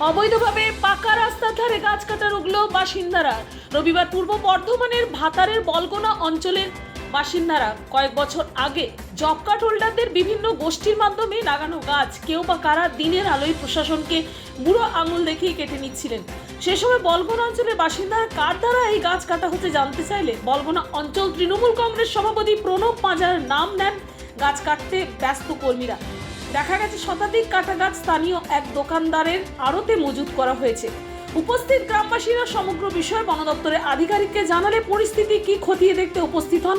অবৈধভাবে পাকা রাস্তার ধারে গাছ কাটা রুগল বাসিন্দারা। রবিবার পূর্ব বর্ধমানের ভাতারের বলগোনা অঞ্চলের বাসিন্দারা কয়েক বছর আগে জব হোল্ডারদের বিভিন্ন গোষ্ঠীর মাধ্যমে লাগানো গাছ কেউ বা কারা দিনের আলোয় প্রশাসনকে বুড়ো আঙুল দেখিয়ে কেটে নিচ্ছিলেন। সে সময় বলগোনা অঞ্চলের বাসিন্দারা কার দ্বারা এই গাছ কাটা হতে জানতে চাইলে বলগোনা অঞ্চল তৃণমূল কংগ্রেস সভাপতি প্রণব পাঁজার নাম নেন গাছ কাটতে ব্যস্ত কর্মীরা। দেখা গেছে শতাধিক কাটা গাছ স্থানীয় এক দোকানদারের আড়তে মজুত করা হয়েছে। উপস্থিত গ্রামবাসীরা সমগ্র বিষয়ে বন দপ্তরের আধিকারিককে জানালে পরিস্থিতি কি খতিয়ে দেখতে উপস্থিত হন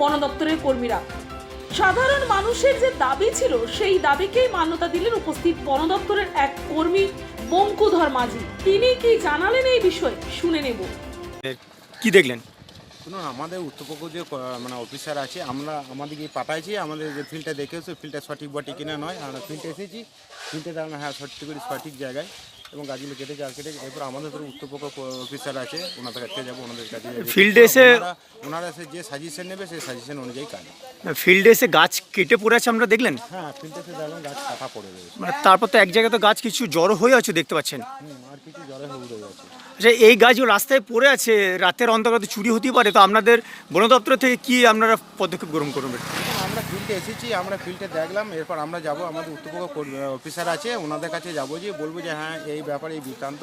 বন দপ্তরের কর্মীরা। সাধারণ মানুষের যে দাবি ছিল, সেই দাবিকেই মান্যতা দিলেন উপস্থিত বন দপ্তরের এক কর্মী বঙ্কুধর মাঝি। তিনি কি জানালেন এই বিষয়ে? শুনে নেব। কি দেখলেন? শুনুন আমাদের উত্তরপক্ষ যে মানে অফিসার আছে আমরা আমাদেরকে পাঠাইছি আমাদের যে ফিল্ডটা দেখেছে ফিল্ডটা সঠিক বটে কিনা নয় আমরা ফিল্ডে এসেছি ফিল্ডে দেখলাম হ্যাঁ সঠিক করে সঠিক জায়গায় এবং গাছগুলো কেটে গাছ কেটে এরপর আমাদের উপরে উত্তরপক্ষ অফিসার আছে ওনাদের কাছে যাব ওনাদের কাছে। ফিল্ডে এসে- ওনারা- এসে যে সাজেশন নেবে সেই সাজেশন অনুযায়ী কাজ। ফিল্ডে এসে গাছ কেটে পড়ে আছে আমরা দেখলেন? হ্যাঁ ফিল্ডে এসে দেখলাম গাছ কাটা পড়ে রয়েছে। মানে তারপর তো এক জায়গায় তো গাছ কিছু জড়ো হয়ে আছে দেখতে পাচ্ছেন। আর কিছু জড়ো হয়ে যাচ্ছে আচ্ছা এই গাছগুলো রাস্তায় পড়ে আছে, রাতের অন্তর্গত চুরি হতেই পারে, তো আপনাদের বন দপ্তর থেকে কি আপনারা পদক্ষেপ গ্রহণ করবেন? আমরা ফিল্ডে এসেছি আমরা ফিল্ডে দেখলাম এরপর আমরা যাব আমাদের উত্তরপক্ষ অফিসার আছে ওনাদের কাছে যাব যে বলব যে হ্যাঁ এই ব্যাপারে এই বৃত্তান্ত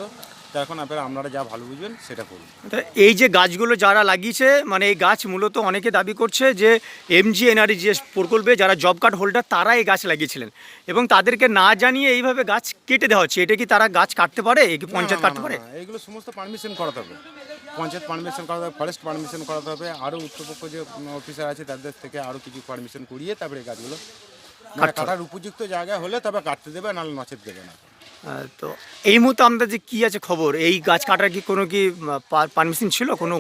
তো এখন আপনারা আপনারা যা ভালো বুঝবেন সেটা করুন। এই যে গাছগুলো যারা লাগিয়েছে মানে এই গাছ মূলত অনেকে দাবি করছে যে এমজি এনআরজিএস প্রকল্পে যারা জব কার্ড হোল্ডার তারা এই গাছ লাগিয়েছিলেন। এবং তাদেরকে না জানিয়ে এইভাবে গাছ কেটে দেওয়া হচ্ছে এটা কি তারা গাছ কাটতে পারে? কি পঞ্চায়েত কাটতে পারে? না, এইগুলো সমস্ত পারমিশন করাতে হবে। পঞ্চায়েত পারমিশন করাতে হবে ফরেস্ট পারমিশন করাতে হবে আরও উত্তরপক্ষ যে অফিসার আছে তাদের থেকে আরও কিছু পারমিশন করিয়ে তারপরে গাছগুলো মানে কাটার উপযুক্ত জায়গা হলে তবে কাটতে দেবে নাহলে নচেত দেবে না। তো এই মুহূর্তে আমাদের যে কি আছে খবর? এই গাছ কাটার কি কোনো কি পারমিশন ছিল? কোনো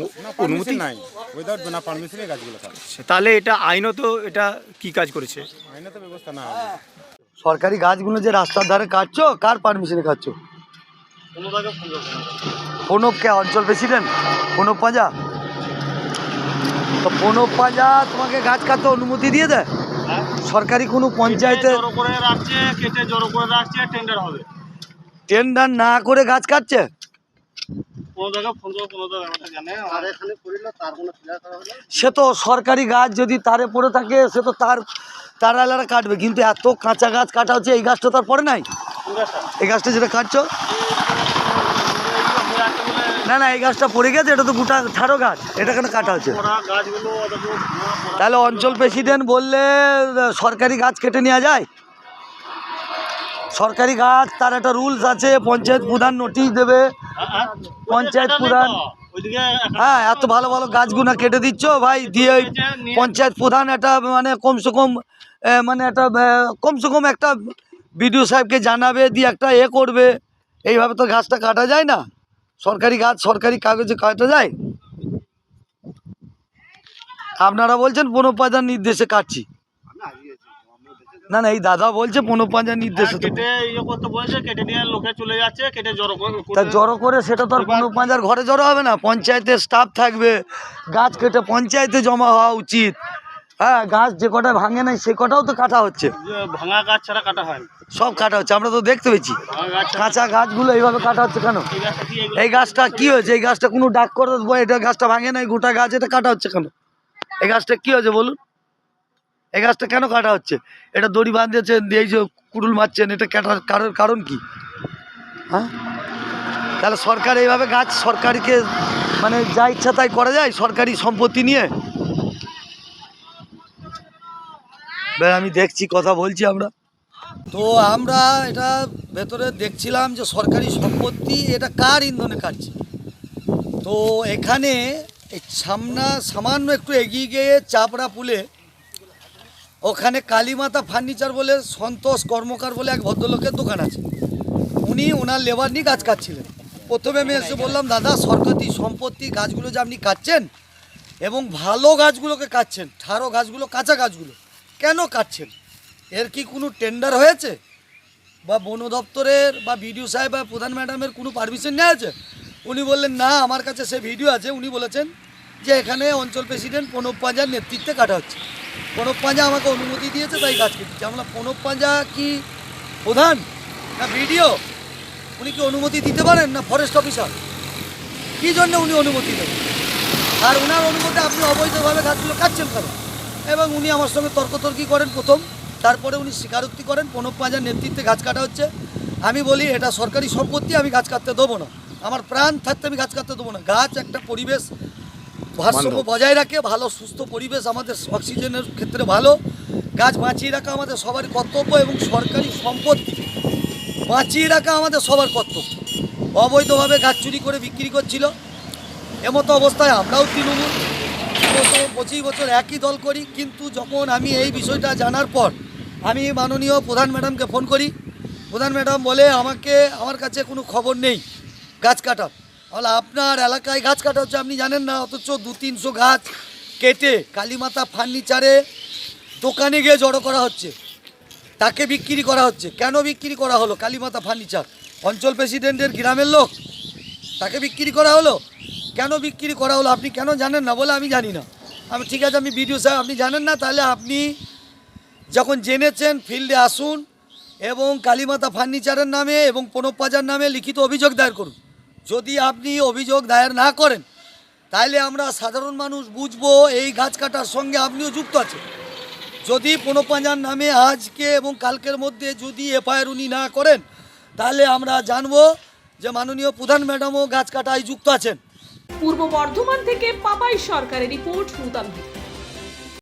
অনুমতি? নাই। উইদাউট বিনা পারমিশনে গাছগুলো কাটে। তাহলে এটা আইনত এটা কি কাজ করেছে? আইনত ব্যবস্থা না সরকারি গাছগুলো যে রাস্তার ধারে কাটছো কার পারমিশনে কাটছো প্রণব কে অঞ্চল প্রেসিডেন্ট? প্রণব পাঁজা? তো প্রণব পাঁজা তোমাকে গাছ কাটতে অনুমতি দিয়ে দেয়? সরকারি কোনো পঞ্চায়েতে জড়ো করে রাখছে কেটে জড়ো করে রাখছে টেন্ডার হবে। টেন্ডার না করে গাছ কাটছে? সে তো সরকারি গাছ যদি তারে পড়ে থাকে সে তো তার তার আলাদা কাটবে। কিন্তু এত কাঁচা গাছ কাটা হচ্ছে এই গাছটা তার পরে নাই? এই গাছটা যেটা কাটছো? না না এই গাছটা পড়ে গেছে এটা তো গোটা ঠাড়ো গাছ এটা কেন কাটা হচ্ছে? তাহলে অঞ্চল প্রেসিডেন্ট বললে সরকারি গাছ কেটে নেওয়া যায়? সরকারি গাছ তার একটা রুলস আছে পঞ্চায়েত প্রধান নোটিশ দেবে। পঞ্চায়েত প্রধান হ্যাঁ এত ভালো ভালো গাছগুলো কেটে দিচ্ছ ভাই দিয়ে ওই পঞ্চায়েত প্রধান একটা মানে কমসে কম মানে একটা কমসে কম একটা বিডিও সাহেবকে জানাবে দিয়ে একটা এ করবে। এইভাবে তো গাছটা কাটা যায় না? সরকারি গাছ সরকারি কাগজে কাটা যায়? আপনারা বলছেন পনপাজার নির্দেশে কাটছি। না না এই দাদা বলছে পনপাজার নির্দেশে কেটে করতে বলছে কেটে নিয়ে লোকে চলে যাচ্ছে জড়ো করে তা জড়ো করে সেটা তো আর পাঁজার ঘরে জড়ো হবে না। পঞ্চায়েতের স্টাফ থাকবে। গাছ কেটে পঞ্চায়েতে জমা হওয়া উচিত। হ্যাঁ গাছ যে কটা ভাঙে নাই সে কটাও তো কাটা হচ্ছে। ভাঙা গাছ ছাড়া কাটা হয় সব কাটা হচ্ছে আমরা তো দেখতে পেয়েছি। কাঁচা গাছগুলো এইভাবে কাটা হচ্ছে কেন? এই গাছটা কি হয়েছে? এই গাছটা কোনো ডাক করে এটা গাছটা ভাঙে নাই গোটা গাছ এটা কাটা হচ্ছে কেন? এই গাছটা কি হয়েছে বলুন? এই গাছটা কেন কাটা হচ্ছে? এটা দড়ি বাঁধিয়েছেন দিয়ে এই যে কুড়ুল মারছেন এটা কাটার কারণ কারণ কি? হ্যাঁ? তাহলে সরকার এইভাবে গাছ সরকারিকে মানে যা ইচ্ছা তাই করা যায় সরকারি সম্পত্তি নিয়ে? আমি দেখছি, কথা বলছি আমরা। তো আমরা এটা ভেতরে দেখছিলাম যে সরকারি সম্পত্তি এটা কার ইন্ধনে কাটছে? তো এখানে সামনা সামান্য একটু এগিয়ে গিয়ে চাপড়া পুলে ওখানে কালীমাতা ফার্নিচার বলে সন্তোষ কর্মকার বলে এক ভদ্রলোকের দোকান আছে। উনি ওনার লেবার নিয়ে গাছ কাটছিলেন। প্রথমে আমি এসে বললাম, দাদা, সরকারি সম্পত্তি গাছগুলো যে আপনি কাটছেন এবং ভালো গাছগুলোকে কাটছেন, ঠারো গাছগুলো, কাঁচা গাছগুলো কেন কাটছেন? এর কি কোনো টেন্ডার হয়েছে? বা বন দপ্তরের বা বিডিও সাহেব বা প্রধান ম্যাডামের কোনো পারমিশন নেওয়া আছে উনি বললেন, না, আমার কাছে সে ভিডিও আছে। উনি বলেছেন যে এখানে অঞ্চল প্রেসিডেন্ট প্রণব পাঁজার নেতৃত্বে কাটা হচ্ছে। প্রণব পাঁজা আমাকে অনুমতি দিয়েছে, তাই গাছ কেটেছি আমরা প্রণব পাঁজা কি প্রধান না ভিডিও উনি কি অনুমতি দিতে পারেন না ফরেস্ট অফিসার কী জন্য উনি অনুমতি দেবেন আর ওনার অনুমতি আপনি অবৈধভাবে গাছগুলো কাটছেন কেন? এবং উনি আমার সঙ্গে তর্কতর্কি করেন প্রথম। তারপরে উনি স্বীকারোক্তি করেন প্রণব পাঁজার নেতৃত্বে গাছ কাটা হচ্ছে। আমি বলি এটা সরকারি সম্পত্তি আমি গাছ কাটতে দেবো না। আমার প্রাণ থাকতে আমি গাছ কাটতে দেবো না। গাছ একটা পরিবেশ ভারসাম্য বজায় রাখে ভালো সুস্থ পরিবেশ আমাদের অক্সিজেনের ক্ষেত্রে ভালো। গাছ বাঁচিয়ে রাখা আমাদের সবারই কর্তব্য এবং সরকারি সম্পত্তি বাঁচিয়ে রাখা আমাদের সবার কর্তব্য। অবৈধভাবে গাছ চুরি করে বিক্রি করছিল। এমতো অবস্থায় আমরাও তৃণমূল। গত পঁচিশ বছর একই দল করি, কিন্তু যখন আমি এই বিষয়টা জানার পর আমি মাননীয় প্রধান ম্যাডামকে ফোন করি। প্রধান ম্যাডাম বলে, আমাকে, আমার কাছে কোনো খবর নেই গাছ কাটার। বলে, আপনার এলাকায় গাছ কাটা হচ্ছে, আপনি জানেন না, অথচ দু তিনশো গাছ কেটে কালীমাতা ফার্নিচারে দোকানে গিয়ে জড়ো করা হচ্ছে। তাকে বিক্রি করা হচ্ছে। কেন বিক্রি করা হলো কালীমাতা ফার্নিচার? অঞ্চল প্রেসিডেন্টের গ্রামের লোক। তাকে বিক্রি করা হলো? কেন বিক্রি করা হলো? আপনি কেন জানেন না বলে আমি জানি না। আমি ঠিক আছে, আমি বিডিও সাহেব, আপনি জানেন না? তাহলে আপনি যখন জেনেছেন, ফিল্ডে আসুন এবং কালীমাতা ফার্নিচারের নামে এবং প্রণব পাজার নামে লিখিত অভিযোগ দায়ের করুন। যদি আপনি অভিযোগ দায়ের না করেন, তাহলে আমরা সাধারণ মানুষ বুঝব এই গাছ কাটার সঙ্গে আপনিও যুক্ত আছেন। যদি প্রণব পাঁজার নামে আজকে এবং কালকের মধ্যে যদি এফআইআর উনি না করেন, তাহলে আমরা জানব যে মাননীয় প্রধান ম্যাডামও গাছ কাটায় যুক্ত আছেন। পূর্ব বর্ধমান থেকে পাপাই সরকারের রিপোর্ট নূতন ভূমি।